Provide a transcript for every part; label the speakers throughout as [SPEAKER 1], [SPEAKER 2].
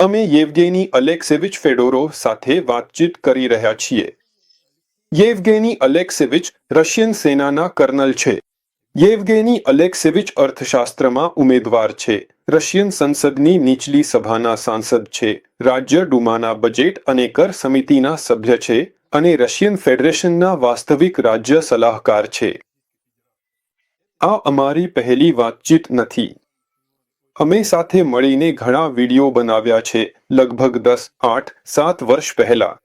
[SPEAKER 1] અમે યેવગેની અલેક્સેવિચ ફેડોરો સાથે વાતચીત કરી રહ્યા છીએ. યેવગેની અલેક્સેવિચ રશિયન સેનાના કર્નલ છે. યેવગેની અલેક્સેવિચ અર્થશાસ્ત્રમાં ઉમેદવાર છે. રશિયન સંસદની નીચલી સભાના સાંસદ છે. રાજ્ય ડુમાના બજેટ અને કર સમિતિના સભ્ય છે અને રશિયન ફેડરેશનના વાસ્તવિક રાજ્ય સલાહકાર છે. આ અમારી પહેલી વાતચીત નથી. અમે સાથે મળીને ઘણા વીડિયો બનાવ્યા છે, લગભગ દસ, આઠ, સાત વર્ષ પહેલા.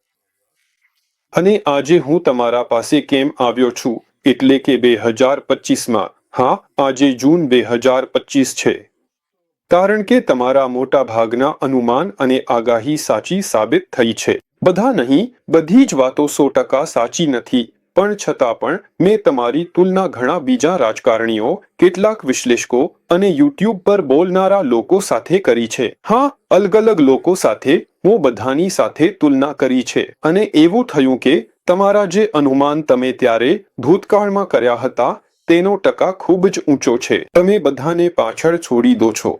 [SPEAKER 1] અને આજે હું તમારા પાસે કેમ આવ્યો છું? એટલે કે બે હજાર પચીસમાં. હા, આજે જૂન બે હજાર પચીસ છે. કારણ કે તમારા મોટા ભાગના અનુમાન અને આગાહી સાચી સાબિત થઈ છે. બધા નહીં, બધી જ વાતો સો ટકા સાચી નથી. પણ છતાં પણ મેં તમારી તુલના ઘણા બીજા રાજકારણીઓ, કેટલાક વિશ્લેષકો અને યુટ્યુબ પર બોલનારા લોકો સાથે કરી છે. હા અલગ અલગ લોકો સાથે હું બધાની સાથે તુલના કરી છે. અને એવું થયું કે તમારા જે અનુમાન તમે ત્યારે ભૂતકાળમાં કર્યા હતા, તેનો ટકા ખૂબ જ ઊંચો છે. તમે બધાને પાછળ છોડી દો છો.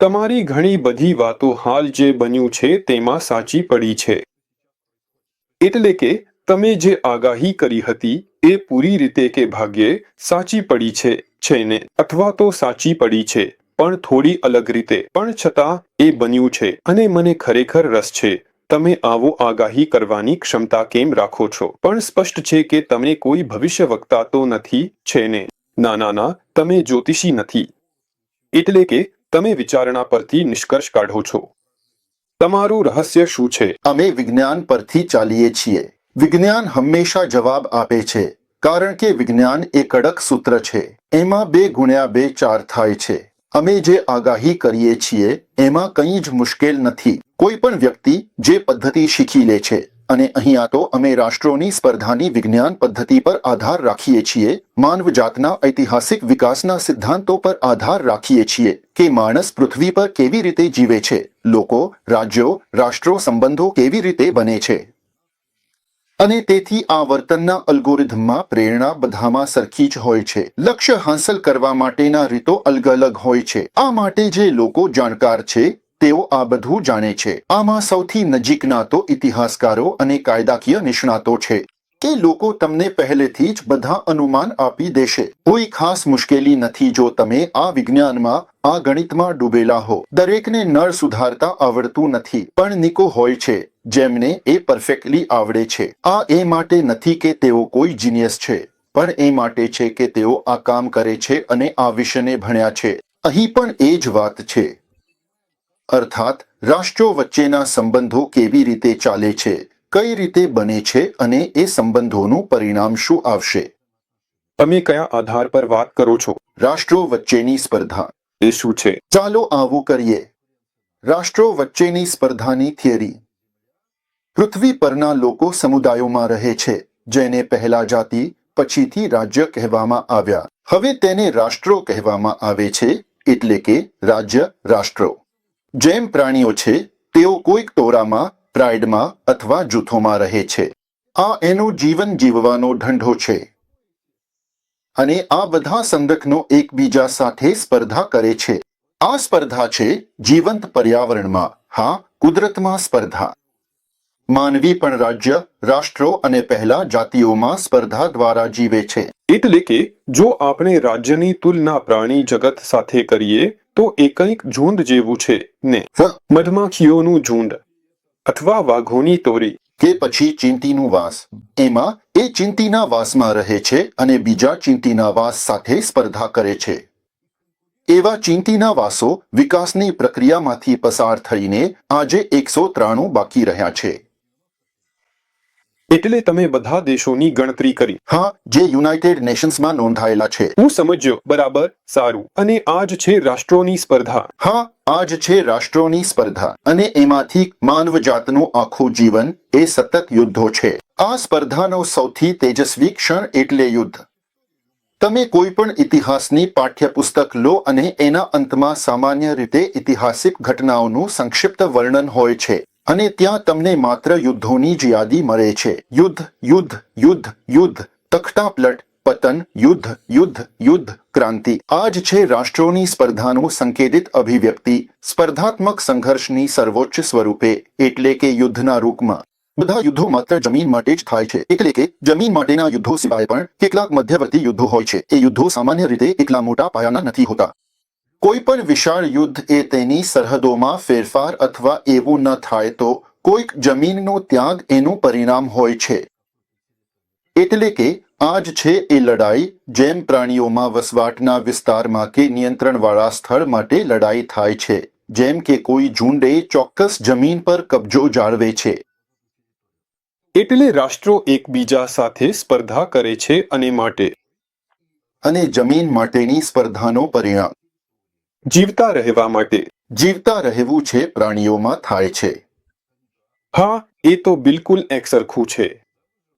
[SPEAKER 1] તમારી ઘણી બધી વાતો હાલ જે બન્યું છે તેમાં સાચી પડી છે. એટલે કે તમે જે આગાહી કરી હતી એ પૂરી રીતે કે ભાગ્યે સાચી પડી છે છે ને? અથવા તો સાચી પડી છે, પણ થોડી અલગ રીતે. પણ છતાં, એ બન્યું છે અને મને ખરેખર રસ છે. તમે આવો આગાહી કરવાની ક્ષમતા કેમ રાખો છો? પણ સ્પષ્ટ છે કે તમે કોઈ ભવિષ્ય વક્તા તો નથી, છે ને? ના ના ના, તમે જ્યોતિષી નથી. એટલે કે, તમે વિચારણા પરથી નિષ્કર્ષ કાઢો છો. તમારું રહસ્ય શું છે?
[SPEAKER 2] અમે વિજ્ઞાન પરથી ચાલીએ છીએ. વિજ્ઞાન હંમેશા જવાબ આપે છે, કારણ કે વિજ્ઞાન એ કડક સૂત્ર છે. એમાં બે ગુણ્યા બે ચાર થાય છે. અમે જે આગાહી કરીએ છીએ, એમાં કંઈ જ મુશ્કેલ નથી. કોઈ પણ વ્યક્તિ જે પદ્ધતિ શીખી લે છે, અને અહીંયા તો અમે રાષ્ટ્રોની સ્પર્ધાની વિજ્ઞાન પદ્ધતિ પર આધાર રાખીએ છીએ માનવજાતના ઐતિહાસિક વિકાસના સિદ્ધાંતો પર આધાર રાખીએ છીએ કે માણસ પૃથ્વી પર કેવી રીતે જીવે છે, લોકો, રાજ્યો, રાષ્ટ્રો, સંબંધો કેવી રીતે બને છે. અને તેથી આ વર્તનના અલ્ગોરિધમમાં પ્રેરણા બધામાં સરખી જ હોય છે. લક્ષ્ય હાંસલ કરવા માટેના રીતો અલગ અલગ હોય છે. આ માટે જે લોકો જાણકાર છે, તેઓ આ બધું જાણે છે. આમાં સૌથી નજીકના તો ઇતિહાસકારો અને કાયદાકીય નિષ્ણાતો છે. કે લોકો તમને પહેલેથી જ બધા અનુમાન આપી દેશે. કોઈ ખાસ મુશ્કેલી નથી જો તમે આ વિજ્ઞાનમાં, આ ગણિતમાં ડૂબેલા હો. દરેકને નળ સુધારતા આવડતું નથી, પણ નિકો હોય છે, જેમને એ પરફેક્ટલી આવડે છે. આ એ માટે નથી કે તેઓ કોઈ જીનિયસ છે, પણ એ માટે છે કે તેઓ આ કામ કરે છે અને આ વિષયને ભણ્યા છે. અહીં પણ એ જ વાત છે. અર્થાત, રાષ્ટ્રો વચ્ચેના સંબંધો કેવી રીતે ચાલે છે? કઈ રીતે બને છે અને એ સંબંધોનું પરિણામ શું આવશે?
[SPEAKER 1] તમે કયા આધાર પર વાત કરો છો?
[SPEAKER 2] રાષ્ટ્રો વચ્ચેની સ્પર્ધા.
[SPEAKER 1] એ શું છે?
[SPEAKER 2] ચાલો આવું કરીએ. રાષ્ટ્રો વચ્ચેની સ્પર્ધાની થિયરી. પૃથ્વી પરના લોકો સમુદાયોમાં રહે છે જેને પહેલા જાતિ પછીથી રાજ્ય કહેવામાં આવ્યા. હવે તેને રાષ્ટ્રો કહેવામાં આવે છે એટલે કે રાજ્ય રાષ્ટ્રો જેમ પ્રાણીઓ છે તેઓ કોઈક ટોળામાં પ્રાઇડમાં અથવા જૂથોમાં રહે છે. આ એનો જીવન જીવવાનો ઢંઢો છે. અને આ બધા સંરક્ષનો એકબીજા સાથે સ્પર્ધા કરે છે. આ સ્પર્ધા છે જીવંત પર્યાવરણમાં. હા કુદરતમાં સ્પર્ધા. માનવી પણ રાજ્ય રાષ્ટ્રો અને પહેલા જાતિઓમાં સ્પર્ધા દ્વારા જીવે છે.
[SPEAKER 1] એટલે કે જો આપણે રાજ્યની તુલના પ્રાણી જગત સાથે કરીએ તો એ કંઈક ઝુંડ જેવું છે ને. મધમાખીઓનું ઝુંડ. અથવા વાઘોની તોરી
[SPEAKER 2] કે પછી ચિંતીનું વાસ. એમાં એ ચિંતીના વાસમાં રહે છે અને બીજા ચિંતીના વાસ સાથે સ્પર્ધા કરે છે. એવા ચિંતીના વાસો વિકાસની પ્રક્રિયામાંથી પસાર થઈને આજે એકસો ત્રાણું બાકી રહ્યા છે.
[SPEAKER 1] એટલે તમે બધા દેશોની ગણતરી કરી.
[SPEAKER 2] હા જે યુનાઇટેડ નેશન્સમાં નોંધાયેલા છે.
[SPEAKER 1] હું સમજ્યો બરાબર સારું. અને આ જ છે રાષ્ટ્રોની સ્પર્ધા.
[SPEAKER 2] હા આ જ છે રાષ્ટ્રોની સ્પર્ધા. અને એમાંથી માનવજાતનું આખું જીવન એ સતત યુદ્ધો છે. આ સ્પર્ધાનો સૌથી તેજસ્વી ક્ષણ એટલે યુદ્ધ. તમે કોઈ પણ ઇતિહાસની પાઠ્યપુસ્તક લો અને એના અંતમાં સામાન્ય રીતે ઐતિહાસિક ઘટનાઓનું સંક્ષિપ્ત વર્ણન હોય છે. અને ત્યાં તમને માત્ર યુદ્ધોની જ યાદી મળે છે. યુદ્ધ યુદ્ધ યુદ્ધ યુદ્ધ તખ્તાપલટ પતન, યુદ્ધ યુદ્ધ યુદ્ધ, ક્રાંતિ. આ જ છે રાષ્ટ્રોની સ્પર્ધાનું સંકેતિત અભિવ્યક્તિ. સ્પર્ધાત્મક સંઘર્ષની સર્વોચ્ચ સ્વરૂપે, એટલે કે યુદ્ધના રૂપમાં. બધા યુદ્ધો માત્ર જમીન માટે જ થાય છે. એટલે કે જમીન માટેના યુદ્ધો સિવાય પણ કેટલાક મધ્યવર્તી યુદ્ધો હોય છે. એ યુદ્ધો સામાન્ય રીતે એટલા મોટા પાયાના નથી હોતા. કોઈ પણ વિશાળ યુદ્ધ એ તેની સરહદોમાં ફેરફાર અથવા એવું ન થાય તો કોઈક જમીનનો ત્યાગ એનું પરિણામ હોય છે. એટલે કે આજ છે એ લડાઈ જેમ પ્રાણીઓમાં વસવાટના વિસ્તારમાં કે નિયંત્રણવાળા સ્થળ માટે લડાઈ થાય છે, જેમ કે કોઈ ઝુંડે ચોક્કસ જમીન પર કબજો જાળવે છે.
[SPEAKER 1] એટલે રાષ્ટ્રો એકબીજા સાથે સ્પર્ધા કરે છે અને માટે.
[SPEAKER 2] અને જમીન માટેની સ્પર્ધાનો પરિણામ.
[SPEAKER 1] જીવતા રહેવા માટે.
[SPEAKER 2] જીવતા રહેવું છે પ્રાણીઓમાં થાય છે.
[SPEAKER 1] હા એ તો બિલકુલ એકસરખું છે.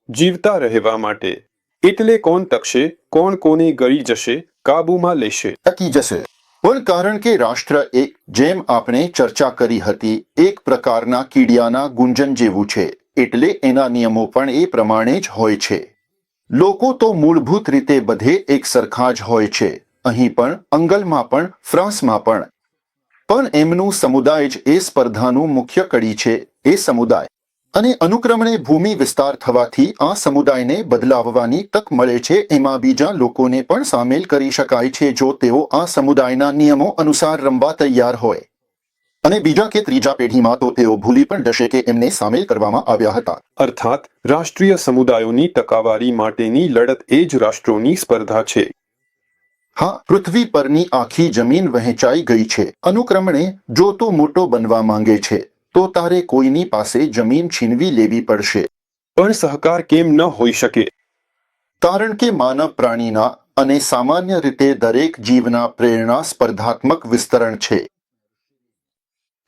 [SPEAKER 1] જીવતા રહેવા માટે. એટલે કોણ તકશે કોણ કોને ગળી જશે કાબુમાં લેશે?
[SPEAKER 2] ટકી જશે. પણ કારણ કે રાષ્ટ્ર એક જેમ આપણે ચર્ચા કરી હતી એક પ્રકારના કીડિયાના ગુંજન જેવું છે. એટલે એના નિયમો પણ એ પ્રમાણે જ હોય છે. લોકો તો મૂળભૂત રીતે બધે એક સરખા જ હોય છે. અહીં પણ, અંગલમાં પણ ફ્રાન્સમાં પણ. પણ એમનું સમુદાય જ એ સ્પર્ધાનું મુખ્ય કડી છે, એ સમુદાય. અને અનુક્રમણે ભૂમિ વિસ્તાર થવાથી આ સમુદાયને બદલાવવાની તક મળે છે, એમાં બીજા લોકોને પણ સામેલ કરી શકાય છે, જો તેઓ આ સમુદાયના નિયમો અનુસાર રમવા તૈયાર હોય. અને બીજા કે ત્રીજા પેઢીમાં તો તેઓ ભૂલી પણ જશે કે એમને સામેલ કરવામાં આવ્યા હતા.
[SPEAKER 1] અર્થાત, રાષ્ટ્રીય સમુદાયોની ટકાવારી માટેની લડત એ જ રાષ્ટ્રોની સ્પર્ધા છે.
[SPEAKER 2] હા પૃથ્વી પરની આખી જમીન વહેંચાઈ ગઈ છે. અનુક્રમણે જો તું મોટો બનવા માંગે છે તો તારે કોઈની પાસે જમીન છીનવી લેવી પડશે.
[SPEAKER 1] પણ સહકાર કેમ ન હોઈ શકે?
[SPEAKER 2] કારણ કે માનવ પ્રાણીના અને સામાન્ય રીતે દરેક જીવના પ્રેરણા સ્પર્ધાત્મક વિસ્તરણ છે.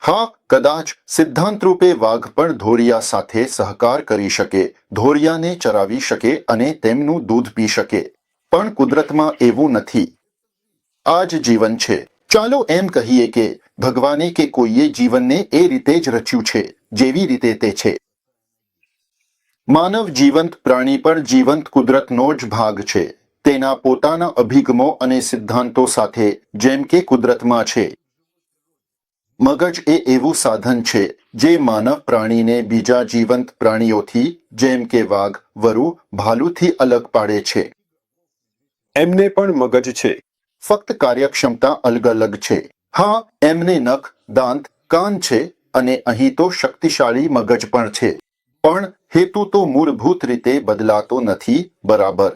[SPEAKER 2] હા કદાચ સિદ્ધાંત રૂપે વાઘ પણ ધોરિયા સાથે સહકાર કરી શકે ધોરિયાને ચરાવી શકે અને તેમનું દૂધ પી શકે. પણ કુદરતમાં એવું નથી. આ જ જીવન છે. ચાલો એમ કહીએ કે ભગવાને કે કોઈએ જીવનને એ રીતે જ રચ્યું છે, જેવી રીતે તે છે. માનવ જીવંત પ્રાણી પણ જીવંત કુદરતનો જ ભાગ છે. તેના પોતાના અભિગમો અને સિદ્ધાંતો સાથે જેમ કે કુદરતમાં છે. મગજ એ એવું સાધન છે, જે માનવ પ્રાણીને બીજા જીવંત પ્રાણીઓથી, જેમ કે વાઘ, વરુ, ભાલુથી અલગ પાડે છે.
[SPEAKER 1] એમને પણ મગજ છે.
[SPEAKER 2] ફક્ત કાર્યક્ષમતા અલગ અલગ છે. હા, એમને નખ, દાંત, કાન છે અને અહીં તો શક્તિશાળી મગજ પણ છે. પણ હેતુ તો મૂળભૂત રીતે બદલાતો નથી, બરાબર.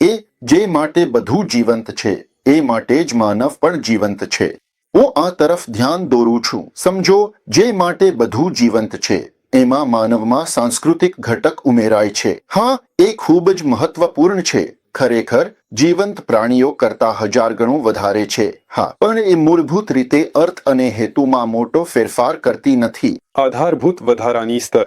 [SPEAKER 2] એ જે માટે બધું જીવંત છે, એ માટે જ માનવ પણ જીવંત છે. હું આ તરફ ધ્યાન દોરું છું. સમજો, જે માટે બધું જીવંત છે, એમાં માનવમાં સાંસ્કૃતિક ઘટક ઉમેરાય છે. હા, એ ખૂબ જ મહત્વપૂર્ણ છે. ખરેખર જીવંત પ્રાણીઓ કરતા હજાર ગણું વધારે છે. હા પણ એ મૂળભૂત રીતે અર્થ અને હેતુમાં મોટો ફેરફાર કરતી નથી.
[SPEAKER 1] આધારભૂત વધારાની સ્તર.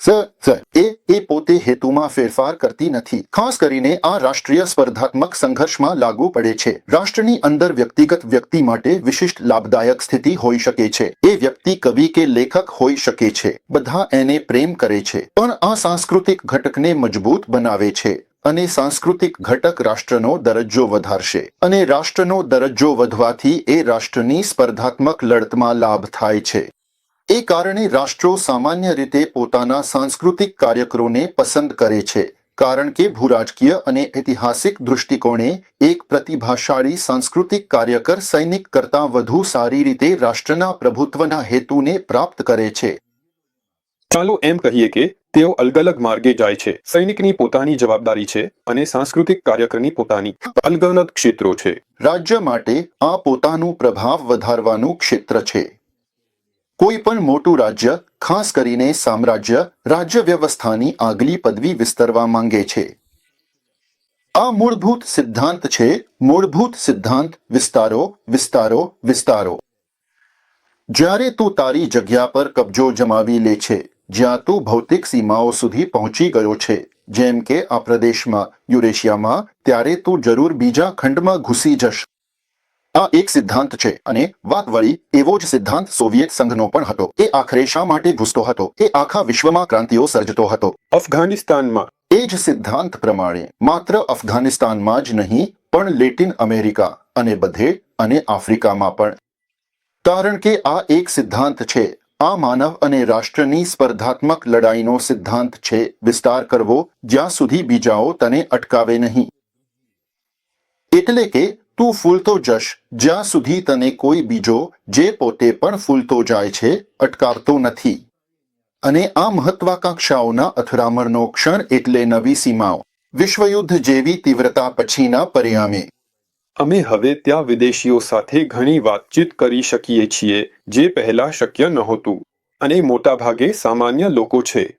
[SPEAKER 2] સ સ એ એ પોતે હેતુમાં ફેરફાર કરતી નથી. ખાસ કરીને આ રાષ્ટ્રીય સ્પર્ધાત્મક સંઘર્ષમાં લાગુ પડે છે. રાષ્ટ્રની અંદર વ્યક્તિગત વ્યક્તિ માટે વિશિષ્ટ લાભદાયક સ્થિતિ હોઈ શકે છે. એ વ્યક્તિ કવિ કે લેખક હોઈ શકે છે. બધા એને પ્રેમ કરે છે. પણ આ સાંસ્કૃતિક ઘટકને મજબૂત બનાવે છે. અને સાંસ્કૃતિક ઘટક રાષ્ટ્રનો દરજ્જો વધારશે. અને રાષ્ટ્રનો દરજ્જો વધવાથી એ રાષ્ટ્રની સ્પર્ધાત્મક લડતમાં લાભ થાય છે. એ કારણે રાષ્ટ્રો સામાન્ય રીતે પોતાના સાંસ્કૃતિક કાર્યકરોને પસંદ કરે છે. કારણ કે ભૂરાજકીય અને ઐતિહાસિક દૃષ્ટિકોણે એક પ્રતિભાશાળી સાંસ્કૃતિક કાર્યકર સૈનિક કરતાં વધુ સારી રીતે રાષ્ટ્રના પ્રભુત્વના હેતુને પ્રાપ્ત કરે છે.
[SPEAKER 1] ચાલો એમ કહીએ કે તેઓ અલગ અલગ માર્ગે જાય છે. સૈનિકની પોતાની જવાબદારી છે અને સાંસ્કૃતિક કાર્યક્રમની પોતાની અલગ અલગ ક્ષેત્રો છે.
[SPEAKER 2] રાજ્ય માટે આ પોતાનું પ્રભાવ વધારવાનું ક્ષેત્ર છે. કોઈ પણ મોટું રાજ્ય, ખાસ કરીને સામ્રાજ્ય, રાજ્ય વ્યવસ્થાની આગલી પદવી વિસ્તરવા માંગે છે. આ મૂળભૂત સિદ્ધાંત છે. મૂળભૂત સિદ્ધાંત, વિસ્તારો વિસ્તારો વિસ્તારો. જ્યારે તું તારી જગ્યા પર કબજો જમાવી લે છે જ્યાં તું ભૌતિક સીમાઓ સુધી પહોંચી ગયો છે. જેમ કે આ પ્રદેશમાં યુરેશિયામાં ત્યારે તું જરૂર બીજા ખંડમાં ઘૂસી જશ. આ એક સિદ્ધાંત છે અને વાત વળી એવો જ સિદ્ધાંત સોવિયેત સંઘનો પણ હતો. એ આખરે શા માટે ઘૂસતો હતો? એ આખા વિશ્વમાં ક્રાંતિઓ સર્જતો હતો.
[SPEAKER 1] અફઘાનિસ્તાનમાં.
[SPEAKER 2] એ જ સિદ્ધાંત પ્રમાણે માત્ર અફઘાનિસ્તાનમાં જ નહીં પણ લેટિન અમેરિકા અને બધે અને આફ્રિકામાં પણ. કારણ કે આ એક સિદ્ધાંત છે આ માનવ અને રાષ્ટ્રની સ્પર્ધાત્મક લડાઈનો સિદ્ધાંત છે, વિસ્તાર કરવો, જ્યાં સુધી બીજાઓ તને અટકાવે નહીં. એટલે કે, તું ફૂલતો જશ, જ્યાં સુધી તને કોઈ બીજો, જે પોતે પણ ફૂલતો જાય છે, અટકાવતો નથી. અને આ મહત્વાકાંક્ષાઓના અથડામણનો ક્ષણ એટલે નવી સીમાઓ. વિશ્વયુદ્ધ જેવી તીવ્રતા પછીના પરિણામે.
[SPEAKER 1] અમે હવે ત્યાં વિદેશીઓ સાથે ઘણી વાતચીત કરી શકીએ છીએ જે પહેલા શક્ય નહોતું. અને મોટાભાગે સામાન્ય લોકો છે.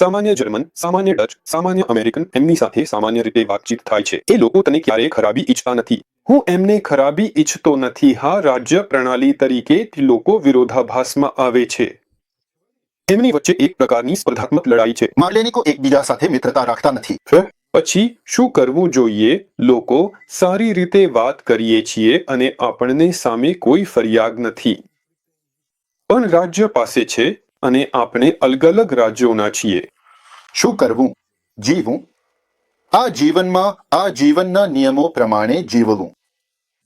[SPEAKER 1] સામાન્ય જર્મન સામાન્ય ડચ સામાન્ય અમેરિકન એમની સાથે સામાન્ય રીતે વાતચીત થાય છે. એ લોકો તને ક્યારેય ખરાબી ઈચ્છતા નથી. હું એમને ખરાબી ઈચ્છતો નથી. હા રાજ્ય પ્રણાલી તરીકે લોકો વિરોધાભાસમાં આવે છે. એમની વચ્ચે એક પ્રકારની સ્પર્ધાત્મક લડાઈ છે.
[SPEAKER 2] માર્લેનિકો એકબીજા સાથે મિત્રતા રાખતા નથી.
[SPEAKER 1] પછી શું કરવું જોઈએ? લોકો સારી રીતે વાત કરીએ છીએ અને આપણને સામે કોઈ ફરિયાદ નથી. પણ રાજ્ય પાસે છે અને આપણે અલગ અલગ રાજ્યોના છીએ.
[SPEAKER 2] શું કરવું? જીવું આ જીવનમાં, આ જીવનના નિયમો પ્રમાણે જીવવું.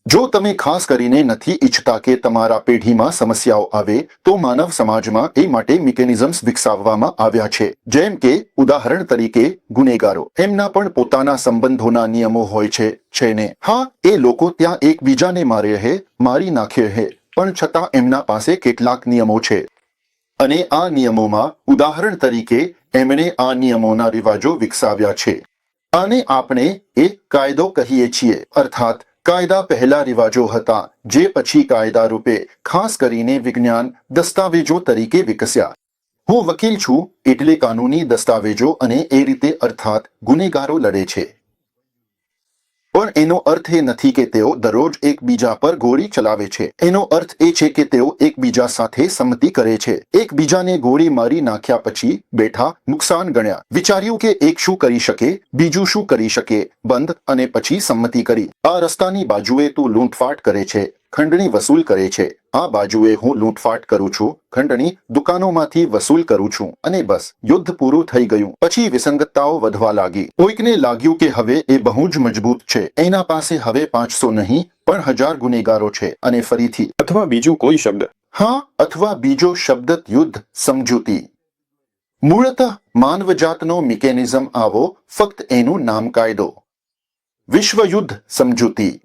[SPEAKER 2] જો તમે ખાસ કરીને નથી ઈચ્છતા કે તમારા પેઢીમાં સમસ્યાઓ આવે, તો માનવ સમાજમાં એ માટે મિકેનિઝમ્સ વિકસાવવામાં આવ્યા છે. જેમ કે, ઉદાહરણ તરીકે, ગુનેગારો. એમના પણ પોતાના સંબંધોના નિયમો હોય છે છે ને? હા, એ લોકો ત્યાં એકબીજાને મારે હે, મારી નાખે હે, પણ છતાં એમના પાસે કેટલાક નિયમો છે. અને આ નિયમોમાં, ઉદાહરણ તરીકે, એમણે આ નિયમોના રિવાજો વિકસાવ્યા છે. આને આપણે એક કાયદો કહીએ છીએ, અર્થાત કાયદા પહેલા રિવાજો હતા, જે પછી કાયદા રૂપે, ખાસ કરીને વિજ્ઞાન દસ્તાવેજો તરીકે વિકસ્યા. હું વકીલ છું, એટલે કાનૂની દસ્તાવેજો અને એ રીતે અર્થાત ગુનેગારો લડે છે. પણ એનો અર્થ એ નથી કે તેઓ દરરોજ એકબીજા પર ગોળી ચલાવે છે. એનો અર્થ એ છે કે તેઓ એકબીજા સાથે સંમતિ કરે છે. એકબીજાને ગોળી મારી નાખ્યા પછી બેઠા નુકસાન ગણ્યા. વિચાર્યું કે એક શું કરી શકે, બીજું શું કરી શકે, બંધ અને પછી સંમતિ કરી. આ રસ્તાની બાજુએ તું લૂંટફાટ કરે છે. ખંડણી વસૂલ કરે છે. આ બાજુએ હું લૂંટફાટ કરું છું. ખંડણી દુકાનોમાંથી વસૂલ કરું છું. અને બસ યુદ્ધ પૂરું થઈ ગયું. પછી વિસંગતતાઓ વધવા લાગી. કોઈકને લાગ્યું કે હવે એ બહુ જ મજબૂત છે. એના પાસે હવે પાંચસો નહીં પણ હજાર ગુનેગારો છે. અને ફરીથી
[SPEAKER 1] અથવા બીજું કોઈ શબ્દ.
[SPEAKER 2] હા અથવા બીજો શબ્દ યુદ્ધ સમજૂતી. મૂળતઃ માનવજાતનો મિકેનિઝમ આવો ફક્ત એનું નામ કાયદો વિશ્વયુદ્ધ સમજૂતી.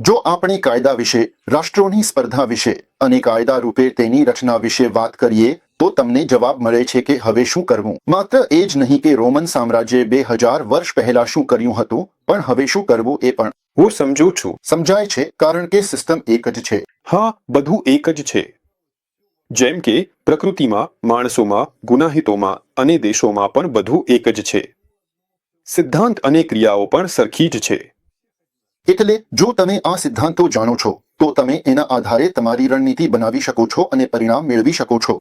[SPEAKER 2] જો આપણે કાયદા વિશે રાષ્ટ્રોની સ્પર્ધા વિશે અને કાયદા રૂપે તેની રચના વિશે વાત કરીએ તો તમને જવાબ મળે છે કે હવે શું કરવું. માત્ર એ જ નહીં કે રોમન સામ્રાજ્યે બે હજાર વર્ષ પહેલા શું કર્યું હતું પણ હવે શું કરવું એ પણ.
[SPEAKER 1] હું સમજુ છું.
[SPEAKER 2] સમજાય છે કારણ કે સિસ્ટમ એક જ છે.
[SPEAKER 1] હા બધું એક જ છે. જેમ કે પ્રકૃતિમાં માણસોમાં ગુનાહિતોમાં અને દેશોમાં પણ બધું એક જ છે. સિદ્ધાંત અને ક્રિયાઓ પણ સરખી જ છે.
[SPEAKER 2] એટલે જો તમે આ સિદ્ધાંતો જાણો છો, તો તમે એના આધારે તમારી રણનીતિ બનાવી શકો છો અને પરિણામ મેળવી શકો છો.